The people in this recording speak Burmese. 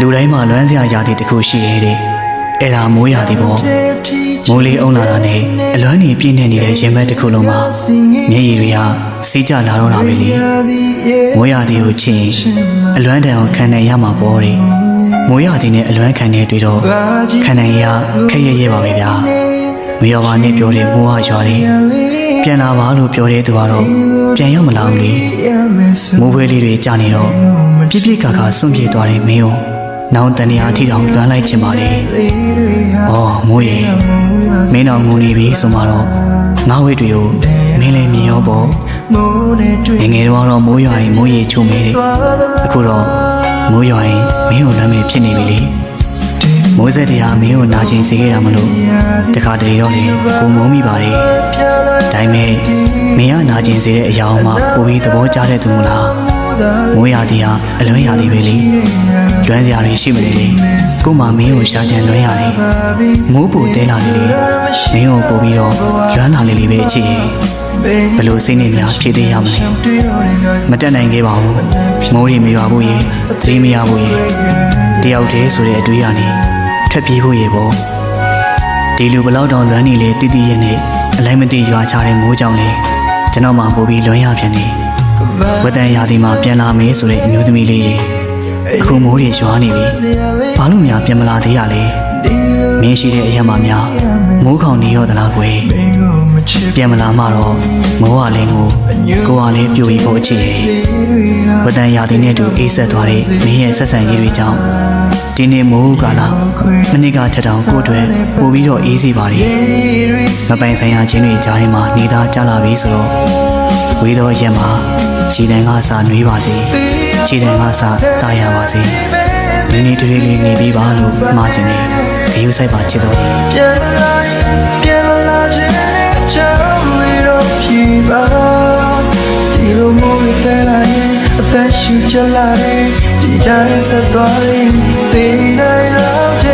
လူတိုင်းမှာလွမ်းစရာရာသီတစ်ခုရှိရဲ့တဲ့အဲ့ဒါမိုးရာသီပေါ့မိုးလေးအုံလာတာနဲ့အလွမ်းနေပြည့်နေနေတဲ့ရင်ဘတ်တစ်ခုလုံးမှာမျက်ရည်တွေကစီးကျလာတော့တာပဲလေမိုးရာသီကိုချင်းအလွမ်းတန်အောင်ခံနိုင်ရမှာပေါ့တဲ့မိုးရာသီနဲ့အလွမ်းခံတဲ့တွေ့တော့ခံနိုင်ရခက်ရရဲပါပဲဗျာမရောပါနဲ့ပြောတဲ့မိုးဟာရွာတယ်ပြန်လာပါလို့ပြောတဲ့သူကတော့ပြန်ရောက်မလာဘူးလေမိုးဖွဲလေးတွေကြာနေတော့ပြစ်ပြစ်ခါခါစွန့်ပြေးသွားတဲ့မင်းကို နောင်တန်ရာအထိတောင်လွမ်းလိုက်ချင်ပါလေ။အော်မိုးရေမင်းတော်ငုံနေပြီဆိုမှတော့ငါဝိတ်တွေကိုမင်းလည်းမြင်ရောပေါ့ငယ်ငယ်တော့ကတော့မိုးရွာရင်မိုးရေချုံနေတယ်အခုတော့မိုးရွာရင်မင်းကိုလမ်းမေဖြစ်နေပြီလေမိုးဆက်တရားမင်းကိုနာကျင်စေခဲ့တာမလို့တခါတလေတော့လေကိုမုန်းမိပါတယ်ဒါပေမဲ့မင်းကနာကျင်စေတဲ့အရာအောင်မှပိုပြီးသဘောကျတဲ့သူမလား မိုးရာသီဟာအလွန်ရာသီပဲလေလွမ်းစရာတွေရှိမနေလေကို့မှာမင်းကိုရှာချင်လွမ်းရတယ်မိုးပူတဲလာလေလေမင်းကိုပို့ပြီးတော့လွမ်းလာလေလေပဲအချစ်ဘယ်လိုစိတ်နဲ့များဖြည့်သေးရမလဲမတက်နိုင်ခဲ့ပါဘူးမိုးရီမရွာဘူးရေသတိမရဘူးရေတယောက်တည်းဆိုတဲ့အတွေးရနေထွက်ပြေးဖို့ရေပေါ့ဒီလူဘလောက်တောင်လွမ်းနေလေတည်တည်ရဲ့နဲ့အလိုက်မသိရွာချတဲ့မိုးကြောင့်လေကျွန်တော်မှပို့ပြီးလွမ်းရပြန်နေ ဝတန်ရာသီမှာပြန်လာမေးဆိုတဲ့အမျိုးသမီးလေးရေအခုမိုးတွေရွာနေပြီဘာလို့များပြန်မလာသေးရလဲမင်းရှိတဲ့အရက်မှများမိုးခေါင်နေရောသလားကွယ်ပြန်မလာမှတော့မိုးကလည်းငိုကိုကလည်းပြိုပြီးဖို့အချစ်ရဲ့ဝတန်ရာသီနဲ့တူအေးဆက်သွားတဲ့မင်းရဲ့ဆက်ဆံရေးတွေကြောင့်ဒီနေ့မိုးကာလမနစ်ကထက်တောင်ကိုယ့်အတွက်ပို့ပြီးတော့အေးစေပါတယ်မပိုင်ဆိုင်ရာချင်းတွေကြားထဲမှာနေသားကြလာပြီဆိုတော့ဝေးတော့ရက်မှာ ခြေတံကစာနှွေးပါစေခြေတံကစာတာယာပါစေနင်းနေတရေလေးနေပြီးပါလို့မှားခြင်းနဲ့အယူဆိုင်ပါချစ်တော်တယ်ပြန်လာရင်ပြန်လာခြင်းနဲ့ကြောင်းလေးတော့ဖြေပါဒီလိုမျိုးတဲ့လာရင်အသက်ရှူချလာတယ်ဒီတိုင်းဆက်သွားရင်သိနိုင်တော့တယ်